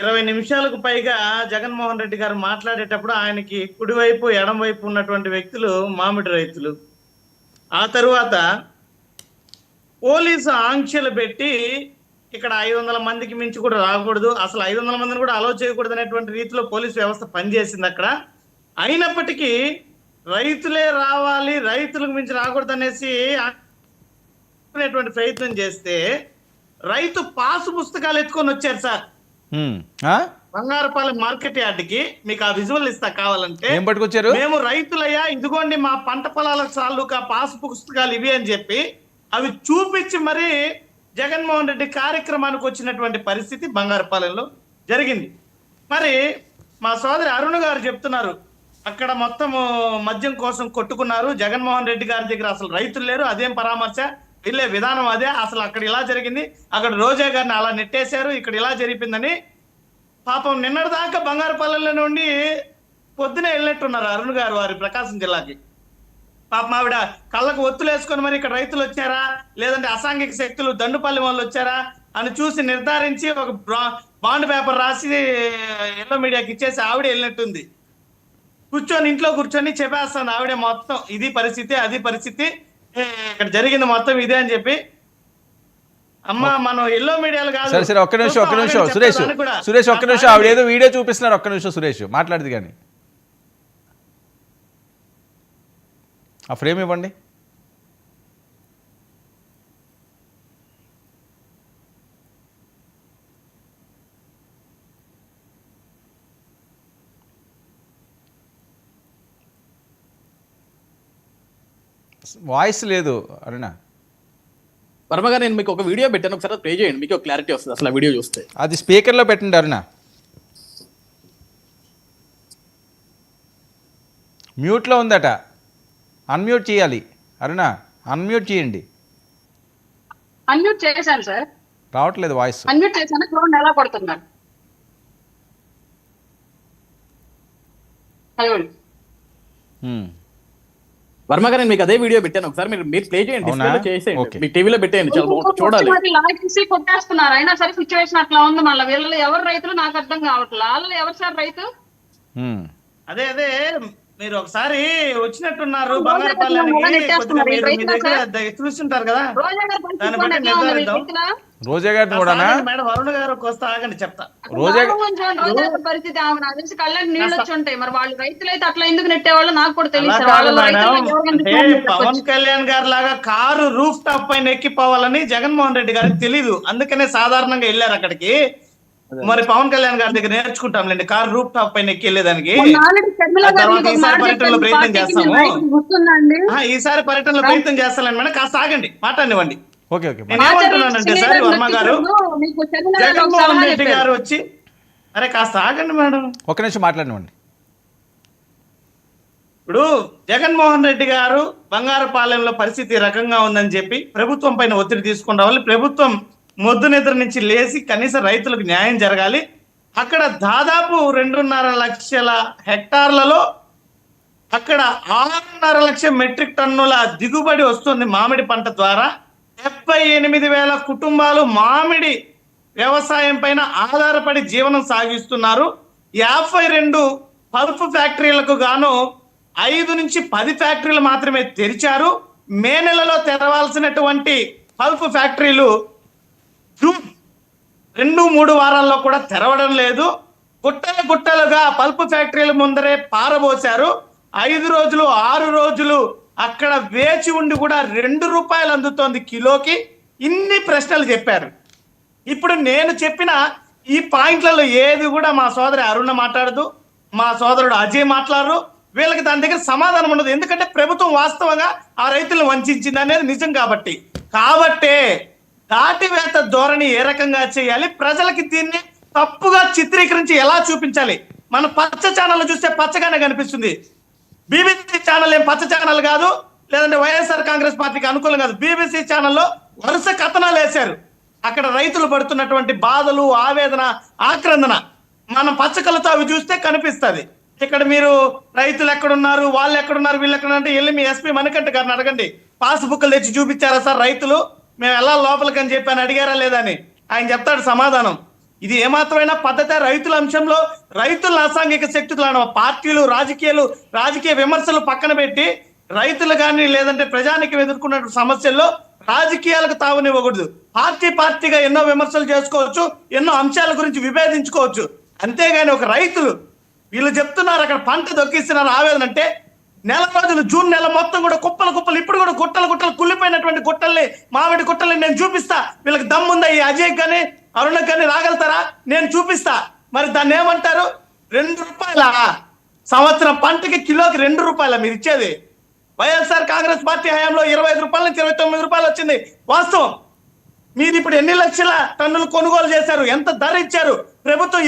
ఇరవై నిమిషాలకు పైగా జగన్మోహన్ రెడ్డి గారు మాట్లాడేటప్పుడు ఆయనకి కుడివైపు ఎడమవైపు ఉన్నటువంటి వ్యక్తులు మామిడి రైతులు. ఆ తరువాత పోలీసు ఆంక్షలు పెట్టి ఇక్కడ ఐదు వందల మందికి మించి కూడా రాకూడదు. అసలు ఐదు వందల మందిని కూడా అలో చేయకూడదు అనేటువంటి రీతిలో పోలీసు వ్యవస్థ పనిచేసింది అక్కడ. అయినప్పటికీ రైతులే రావాలి రైతులకు మించి రాకూడదు అనేసి అనేటువంటి ప్రయత్నం చేస్తే రైతు పాసు పుస్తకాలు ఎత్తుకొని వచ్చారు సార్. బంగారపాలెం మార్కెట్ యార్డ్కి మీకు ఆ విజువల్ ఇస్తా కావాలంటే ఏం పట్టుకొచ్చారు? మేము రైతులయ్యా ఇదిగోండి మా పంట పొలాల తాలూకా పాస్ పుస్తకాలు ఇవి అని చెప్పి అవి చూపించి మరి జగన్మోహన్ రెడ్డి కార్యక్రమానికి వచ్చినటువంటి పరిస్థితి బంగారపాలెంలో జరిగింది. మరి మా సోదరి అరుణ్ గారు చెప్తున్నారు అక్కడ మొత్తం మద్యం కోసం కొట్టుకున్నారు జగన్మోహన్ రెడ్డి గారి దగ్గర అసలు రైతులు లేరు అదేం పరామర్శ? వెళ్ళే విధానం అదే అసలు అక్కడ ఇలా జరిగింది అక్కడ రోజా గారిని అలా నెట్టేశారు ఇక్కడ ఇలా జరిపిందని పాపం నిన్నటిదాకా బంగారుపల్లెలో నుండి పొద్దునే వెళ్ళినట్టున్నారు అరుణ్ గారు వారి ప్రకాశం జిల్లాకి. పాపం ఆవిడ కళ్ళకు ఒత్తులు వేసుకొని మరి ఇక్కడ రైతులు వచ్చారా? లేదంటే అసాంఘిక శక్తులు దండుపల్లి వాళ్ళు వచ్చారా? అని చూసి నిర్ధారించి ఒక బాండ్ పేపర్ రాసి ఎల్లో మీడియాకి ఇచ్చేసి ఆవిడ వెళ్ళినట్టుంది. కూర్చొని ఇంట్లో కూర్చొని చెప్పేస్తాను ఆవిడే మొత్తం. ఇది పరిస్థితి అది పరిస్థితి. ఇక్కడ జరిగింది మొత్తం ఇదే అని చెప్పి అమ్మ మనం ఎల్లో మీడియాలు కాదు. సరే సరే ఒక్క నిమిషం ఒక్క నిమిషం. సురేష్ సురేష్ ఒక్క. నిమిషం. ఆవిడ ఏదో వీడియో చూపిస్తున్నారు ఒక్క నిమిషం సురేష్. మాట్లాడదు కానీ. ఆ ఫ్రేమ్ ఇవ్వండి. వాయిస్ లేదు అరుణ. వర్మ గారు నేను మీకు ఒక వీడియో పెట్టాను ఒకసారి ప్లే చేయండి మీకు క్లారిటీ వస్తుంది అసలు ఆ వీడియో చూస్తే. అది స్పీకర్లో పెట్టండి అరుణ. మ్యూట్లో ఉందట. అన్మ్యూట్ చేయాలి. అరుణ అన్మ్యూట్ చేయండి. అన్మ్యూట్ చేశాను సార్ రావట్లేదు వాయిస్ అన్మ్యూట్ చేశాను చూడండి ఎలా కొడుతున్నారు హలో. వర్మ గారు నేను మీకు అదే వీడియో పెట్టాను. ఒకసారి మీరు మీరు ప్లే చేయండి? డిస్ప్లేలో చేసేయండి. మీ టీవీలో పెట్టేయండి చాలా బాగుంటుంది. చూడాలి. లాగేసి కొట్టేస్తున్నారు. అయినా సరే సిచ్యువేషన్ అట్లా ఉంది మళ్ళీ. వీళ్ళు ఎవరు రైతులు నాకు అర్థం కావట్లేదు వాళ్ళు ఎవరు సార్ రైతు. అదే అదే. మీరు ఒకసారి వచ్చినట్టున్నారు బంగారపల్లికి గారు చూస్తుంటారు కదా. గారు దాన్ని బట్టి నిర్ధారిద్దాం. రోజా గారిని కూడానా ఆగండి మేడం వరుణ్ గారు వస్తే ఆగండి చెప్తా. రోజా గారి పరిస్థితి ఆమె నాకు తెలిసి కళ్ళకి నీళ్ళు వచ్చి ఉంటాయి మరి వాళ్ళు రైతులైతే అట్లా ఎందుకు నెట్టేవాళ్ళు? నాకు కూడా తెలియదు పవన్. కళ్యాణ్ గారి లాగా కారు రూఫ్ టాప్ పైన ఎక్కిపోవాలని జగన్మోహన్ రెడ్డి గారికి తెలీదు. అందుకనే సాధారణంగా వెళ్ళారు అక్కడికి. మరి పవన్ కళ్యాణ్ గారి దగ్గర నేర్చుకుంటాంలేండి. కారు రూఫ్ టాప్ పైన ఎక్కి వెళ్ళేదానికి మొన్న already షర్మిల ఆ గారు తర్వాత మీకు ఒక ఈసారి పర్యటనలో ప్రయత్నం చేస్తాము. ఈసారి పర్యటనలో ప్రయత్నం చేస్తాను మేడం. కాస్త ఆగండి. మాట్లాడివ్వండి ఓకే ఓకే. నేను ఏమంటున్నానంటే సార్ వర్మ గారు ఒక జగన్మోహన్ రెడ్డి. గారు వచ్చి అరే కాస్త ఆగండి మేడం. ఒక్క నిమిషం మాట్లాడినండి ఇప్పుడు జగన్మోహన్ రెడ్డి గారు బంగారుపాలెంలో పరిస్థితి రకంగా ఉందని చెప్పి ప్రభుత్వం పైన ఒత్తిడి తీసుకుని రావాలి ప్రభుత్వం మొద్దు నిద్ర నుంచి లేచి కనీసం రైతులకు న్యాయం జరగాలి. అక్కడ దాదాపు రెండున్నర లక్షల హెక్టార్లలో అక్కడ ఆరున్నర లక్ష మెట్రిక్ టన్నుల దిగుబడి వస్తుంది మామిడి పంట ద్వారా. డెబ్బై ఎనిమిది వేల కుటుంబాలు మామిడి వ్యవసాయం పైన ఆధారపడి జీవనం సాగిస్తున్నారు. యాభై రెండు పల్ప్ ఫ్యాక్టరీలకు గాను ఐదు నుంచి పది ఫ్యాక్టరీలు మాత్రమే తెరిచారు. మే నెలలో తెరవాల్సినటువంటి పల్ప్ ఫ్యాక్టరీలు మూడు వారాల్లో కూడా తెరవడం లేదు. గుట్టలు గుట్టలుగా పల్ప్ ఫ్యాక్టరీల ముందరే పారబోశారు. ఐదు రోజులు ఆరు రోజులు అక్కడ వేచి ఉండి కూడా రెండు రూపాయలు అందుతోంది కిలోకి. ఇన్ని ప్రశ్నలు చెప్పారు. ఇప్పుడు నేను చెప్పిన ఈ పాయింట్లలో ఏది కూడా మా సోదరి అరుణ మాట్లాడదు. మా సోదరుడు అజయ్ మాట్లాడరు. వీళ్ళకి దాని దగ్గర సమాధానం ఉండదు. ఎందుకంటే ప్రభుత్వం వాస్తవంగా ఆ రైతులను వంచింది అనేది నిజం కాబట్టి. కాబట్టే దాటివేత ధోరణి ఏ రకంగా చేయాలి? ప్రజలకి దీన్ని తప్పుగా చిత్రీకరించి ఎలా చూపించాలి? మన పచ్చ ఛానల్ చూస్తే పచ్చగానే కనిపిస్తుంది. బీబీసీ ఛానల్ ఏం పచ్చ ఛానల్ కాదు లేదంటే వైఎస్ఆర్ కాంగ్రెస్ పార్టీకి అనుకూలం కాదు. బీబీసీ ఛానల్లో వరుస కథనాలు వేశారు. అక్కడ రైతులు పడుతున్నటువంటి బాధలు ఆవేదన ఆక్రందన మనం పచ్చకలతో అవి చూస్తే కనిపిస్తుంది. ఇక్కడ మీరు రైతులు ఎక్కడున్నారు వాళ్ళు ఎక్కడున్నారు వీళ్ళు ఎక్కడ అంటే వెళ్ళి మీ ఎస్పీ మణికంట గారిని అడగండి. పాస్ బుక్లు తెచ్చి చూపించారా సార్ రైతులు? మేము ఎలా లోపలికి అని చెప్పి అని అడిగారా లేదని ఆయన చెప్తాడు సమాధానం. ఇది ఏమాత్రమైనా పద్ధతి రైతుల అంశంలో రైతుల అసాంఘిక శక్తులను పార్టీలు రాజకీయాలు రాజకీయ విమర్శలు పక్కన పెట్టి రైతులు కానీ లేదంటే ప్రజానికి ఎదుర్కొన్న సమస్యల్లో రాజకీయాలకు తావునివ్వకూడదు. పార్టీ పార్టీగా ఎన్నో విమర్శలు చేసుకోవచ్చు ఎన్నో అంశాల గురించి విభేదించుకోవచ్చు. అంతేగాని ఒక రైతులు వీళ్ళు చెప్తున్నారు అక్కడ పంట దొక్కిస్తున్నారు ఆవేదన అంటే నెల రోజులు జూన్ నెల మొత్తం కూడా కుప్పలు కుప్పలు ఇప్పుడు కూడా గుట్టలు గుట్టలు కుళ్ళిపోయినటువంటి గుట్టల్ని మామిడి గుట్టల్ని నేను చూపిస్తా. వీళ్ళకి దమ్ముందా ఈ అజయ్ కానీ అరుణ కానీ రాగలుగుతారా నేను చూపిస్తా. మరి దాన్ని ఏమంటారు? రెండు రూపాయల సంవత్సరం పంటకి కిలోకి రెండు రూపాయల మీరు ఇచ్చేది. వైఎస్ఆర్ కాంగ్రెస్ పార్టీ హయాంలో ఇరవై ఐదు రూపాయల నుంచి ఇరవై తొమ్మిది రూపాయలు వచ్చింది. వాస్తవం. మీరు ఇప్పుడు ఎన్ని లక్షల టన్నులు కొనుగోలు చేశారు? ఎంత ధర ఇచ్చారు? ప్రభుత్వం